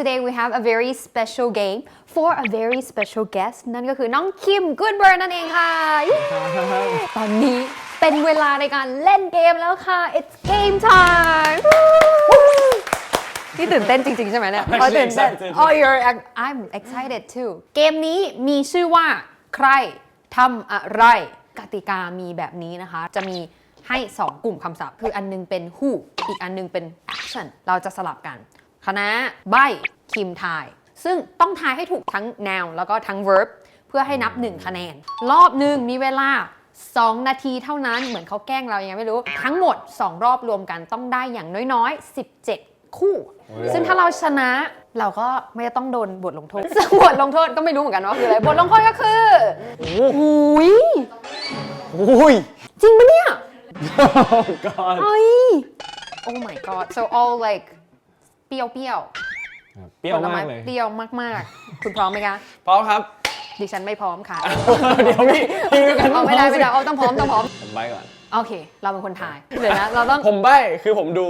today we have a very special game for a very special guest นั่นก็คือน้องคิม Goodburn นั่นเองค่ะเย้ตอนนี้เป็นเวลาในการเล่นเกมแล้วค่ะ it's game time พี่ตื่นเต้นจริง ๆ ใช่ไหมเนี่ย I'm อ๋อ actually ตื่นเต้น excited. oh you're I'm excited too เกมนี้มีชื่อว่าใครทำอะไร กติกามีแบบนี้นะคะ จะมีให้ 2 กลุ่มคำศัพท์ คืออันนึงเป็น who อีกอันนึงเป็น action เราจะสลับกัน คณะใบคิมทาย ซึ่งต้องทายให้ถูกทั้ง noun แล้วก็ทั้ง verb เพื่อให้นับ 1 คะแนน รอบหนึ่งมีเวลา 2 นาทีเท่านั้นเหมือนเขาแกล้งเรายังไงไม่รู้ ทั้งหมด 2 รอบรวมกันต้องได้อย่างน้อยๆ 17 คู่ ซึ่งถ้าเราชนะเราก็ไม่ต้องโดนบทลงโทษซึ่งบทลงโทษก็ไม่รู้เหมือนกันว่าคืออะไร บทลงโทษก็คืออุ้ยอุ้ยจริงปะเนี่ย oh god เฮ้ย oh my god so all like เปรี้ยวเปรี้ยวเปรี้ยวผลไมากเลย เปรี้ยวมากๆ คุณพร้อมไหมคะ พร้อมครับ ดิฉันไม่พร้อมค่ะ เดี๋ยวพี่พี่กันเอาไม่ได้ไม่ได้เอาต้องพร้อมต้องพร้อม ผมใบก่อน โอเค เราเป็นคนถ่าย เดี๋ยวนะ เราต้อง ผมใบคือผมดู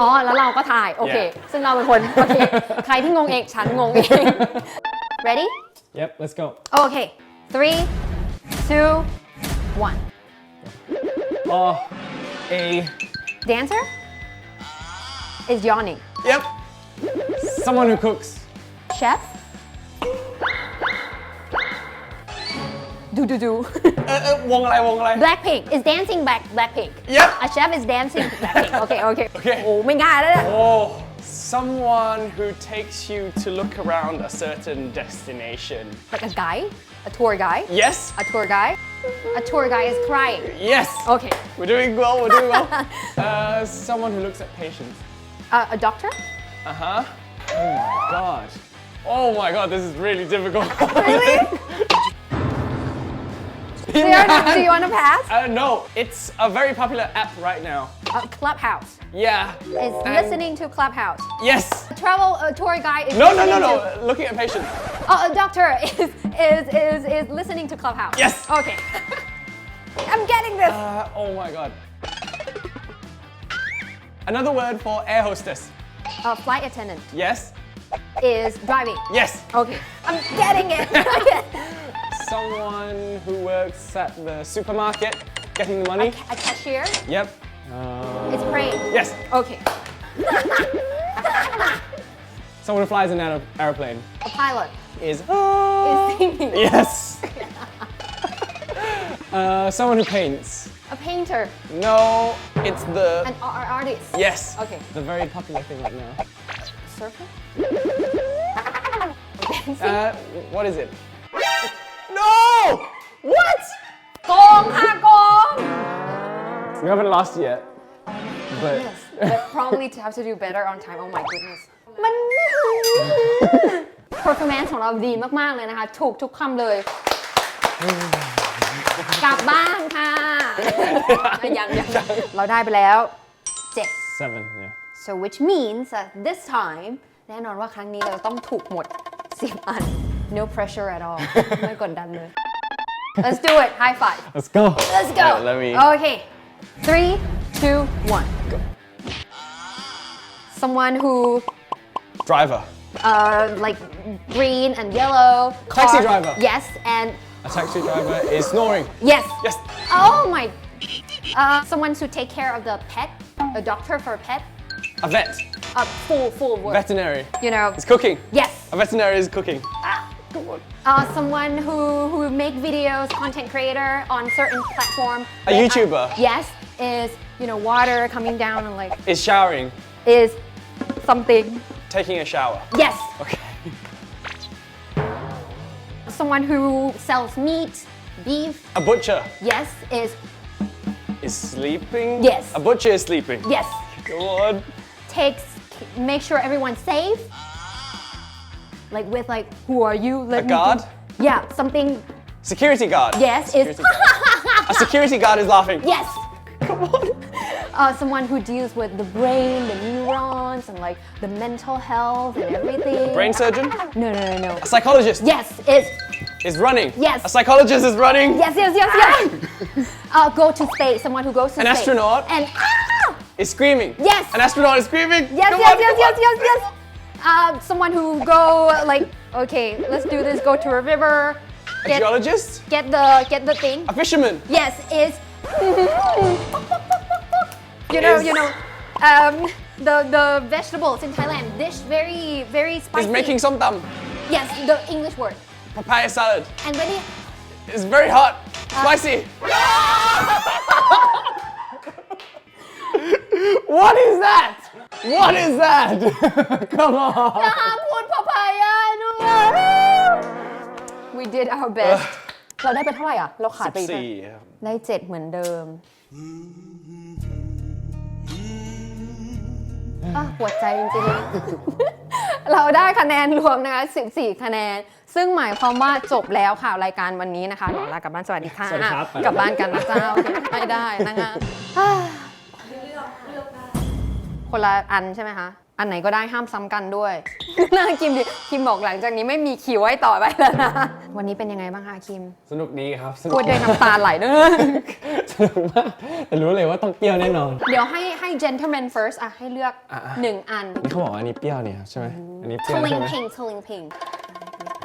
อ๋อ แล้วเราก็ถ่าย โอเค Yeah ซึ่งเราเป็นคน โอเค ใครที่งงเอง ฉันงงเอง ready yep let's go โอเค three two one oh a dancer is yawning yep someone who cooks chef do do do เออเออวงอะไรวงอะไร Blackpink is dancing back Blackpink Yep a chef is dancing Blackpink โอเค โอเค โอเค โอ้ไม่ง่ายแล้วเนี่ย oh someone who takes you to look around a certain destination like a guide a tour guide yes a tour guide a tour guide is crying yes โอเค we're doing well we're doing well uh, someone who looks at patients uh, a doctor Uh huh. Oh my god. Oh my god, this is really difficult. Really? do, you want to, do you want to pass Uh, no, it's a very popular app right now. a clubhouse Yeah. is And- listening to clubhouse Yes. a travel tour guide is No, no, no, listening no. to- Looking at patients. Oh, a doctor is is is is listening to Clubhouse. Yes. Okay. I'm getting this. Uh, oh my god. Another word for air hostess. A flight attendant Yes. is driving. Yes. Okay. I'm getting it. Someone who works at the supermarket getting the money. a cashier Yep. Uh, is praying. yes. Okay. Someone who flies an aer- aeroplane A pilot is. is singing. Yes. uh, someone who paints A painter. No, it's the. An ar- artist. yes. Okay. The very popular thing right now. Surfer. Uh, what is it? No! What? โกงค่ะโกง We haven't lost yet. But Yes. But probably to have to do better on time. Oh my goodness. มัน performance ของเราดีมาก ๆ เลยนะคะ ถูกทุกคำเลย กลับบ้านค่ะ ยังยังเราได้ไปแล้ว 7 seven, yeah. so which means that this time แน่นอนว่าครั้งนี้เราต้องถูกหมด 10 อัน no pressure at all ไม่กดดันเลย let's do it high five Let's go. let's go Alright, let me. okay three two one Go. someone who Driver. uh, like green and yellow. Taxi car. driver. Yes, and A taxi driver is snoring. yes. Yes. Oh my. uh, someone to take care of the pet. A doctor for a pet. A vet. A full full word. Veterinary. You know. Is cooking. Yes. A veterinary is cooking. Come on. Uh, someone who who make videos, content creator on certain platform. A They are- YouTuber. yes, is you know water coming down and like Is showering. is something. Taking a shower. Yes, Okay. someone who sells meat, beef. A butcher Yes, is is sleeping. Yes. A butcher is sleeping. yes. Go on. takes make sure everyone's safe. Like with like, who are you? Let A guard. think. Yeah, something. Security guard. Yes, is guard. A security guard is laughing. yes. Come on. Uh, someone who deals with the brain, the neurons, and like the mental health and everything. Brain surgeon. No, no, no, no. A psychologist. Yes, is Is running. Yes. A psychologist is running. yes, yes, yes, yes. uh, go to space. Someone who goes to An space. astronaut. And ah! Is screaming. Yes. An astronaut is screaming. Yes, Come yes, on, yes, yes, yes, yes. uh, someone who go like okay let's do this go to a river A get geologist? get the get the thing A fisherman? yes is you know Is- you know um, the the vegetables in Thailand dish very very spicy He's making some tam. yes the English word Papaya salad. and when it It's very hot. Spicy. what is that? What is that? Come on. ห้ามพูดพะพายาด้วย We did our best เราได้ไปเท่าไหร่อะ เราขาดไปอีกไหม 14. ได้เจ็ดเหมือนเดิมอะหัวใจจริงๆ เราได้คะแนนรวมนะคะ 14 คะแนน ซึ่งหมายความว่าจบแล้วค่ะรายการวันนี้นะคะหนอลากลับบ้านสวัสดีค่ะสวัสดีครับกลับบ้านกันนะเจ้าไม่ได้นะคะอ่าคนละอันใช่ไหมคะอันไหนก็ได้ห้ามซ้ำกันด้วย น่าคิมดิคิมบอกหลังจากนี้ไม่มีคิวให้ต่อไปแล้วนะวันนี้เป็นยังไงบ้างคะคิมสนุกดีครับสนุพูกดด้วยน้ำตาไหลด้วยสนุกมากแต่รู้เลยว่าต้องเปรี้ยวแน่นอน เดี๋ยวให้ให้ gentleman first อะให้เลือกอะอะ หนึ่งอัน นี่เขาบอกว่าอันนี้เปรี้ยวเนี่ยใช่ไหมอันนี้เปรี้ยว tling ใช่ไหม ping tling ping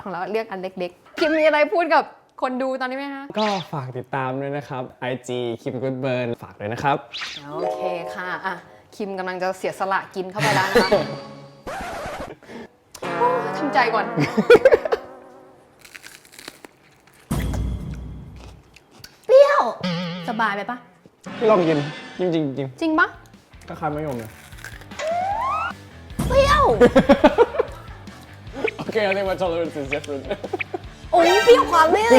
ของเราเลือกอันเล็กๆคิมมีอะไรพูดกับคนดูตอนนี้ไหมคะก็ฝากติดตามด้วยนะครับ IG คิมกุดเบิร์นฝากด้วยนะครับ โอเคค่ะอะคิมกำลังจะเสียสละกินเข้าไปแล้วนะคะโอ้ทำใจก่อน เปรี้ยว สบายไปปะพี่ลองกิน จริงจริงจริงจริงปะก็คล้ายมะยมเลย เปรี้ยว Okay, I think my tolerance is different. โอ้ยเปรี้ยวกว่าไม่เ